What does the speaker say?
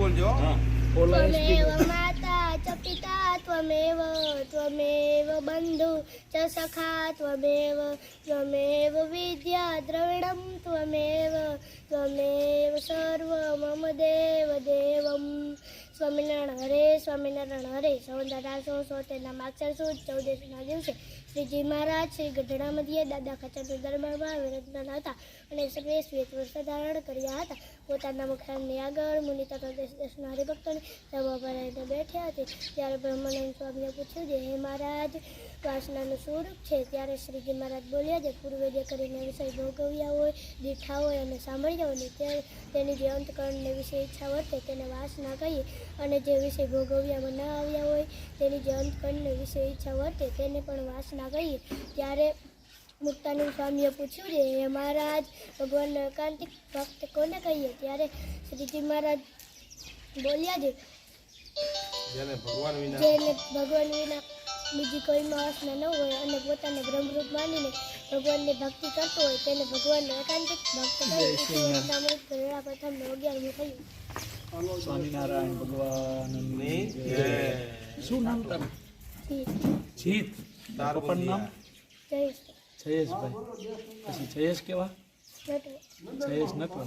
બોલજો. ત્વમેવ માતા ચ પિતા ત્વમેવ ત્વમેવ બંધુ ચ સખા ત્વમેવ ત્વમેવ વિદ્યા દ્રવિડમ ત્વમેવ ત્વમેવ સર્વ મમ દેવ દેવમ. સ્વામિનારાયણ હરે સ્વામિનારાયણ હરે સંવત સો સોતેરના માગસર સુદ ચૌદેશના દિવસે શ્રીજી મહારાજ શ્રી ગઢડા મધ્યે દાદા ખચરના દરબારમાં વિરાજમાન હતા અને સર્વે શ્વેત વસ્ત્ર ધારણ કર્યા હતા. પોતાના મુખારની આગળ મુનિ તથા દેશ દેશના હરિભક્તોને સભા પર બેઠ્યા હતી. ત્યારે બ્રહ્માનંદ સ્વામીએ પૂછ્યું કે, હે મહારાજ વાસનાનું સ્વરૂપ છે. ત્યારે શ્રીજી મહારાજ બોલ્યા છે પૂર્વે જે કરીને વિષય ભોગવ્યા હોય દીઠા હોય અને સાંભળ્યા હોય ને તેની જે અંતકરણને વિશે ઈચ્છા વર્તે તેને વાસના કહીએ અને જે વિષય ભોગવ્યામાં ન આવ્યા હોય તેની જે અંતકરણને વિશે ઈચ્છા વર્તે તેને પણ વાસના કહીએ ત્યારે મુક્તાનંદ સ્વામીએ પૂછ્યું છે હે મહારાજ ભગવાનનો એકાંતિક ભક્ત કોને કહીએ? ત્યારે શ્રીજી મહારાજ બોલ્યા છે જેને ભગવાન વિના જેને ભગવાન વિના બીજી કોઈ વાસના ન હોય અને પોતાને બ્રહ્મરૂપ માનીને ભગવાનની ભક્તિ કરતો હોય તેને ભગવાનને એકાંતિક ભક્ત કહે રામ. પ્રથમ અગિયારમું થયું. સ્વામિનારાયણ ભગવાનની જય. જય. શું નામ તમે જીત. તારું પણ નામ? જયેશ જયેશભાઈ. પછી જયેશ કેવા? જયેશ નટવર.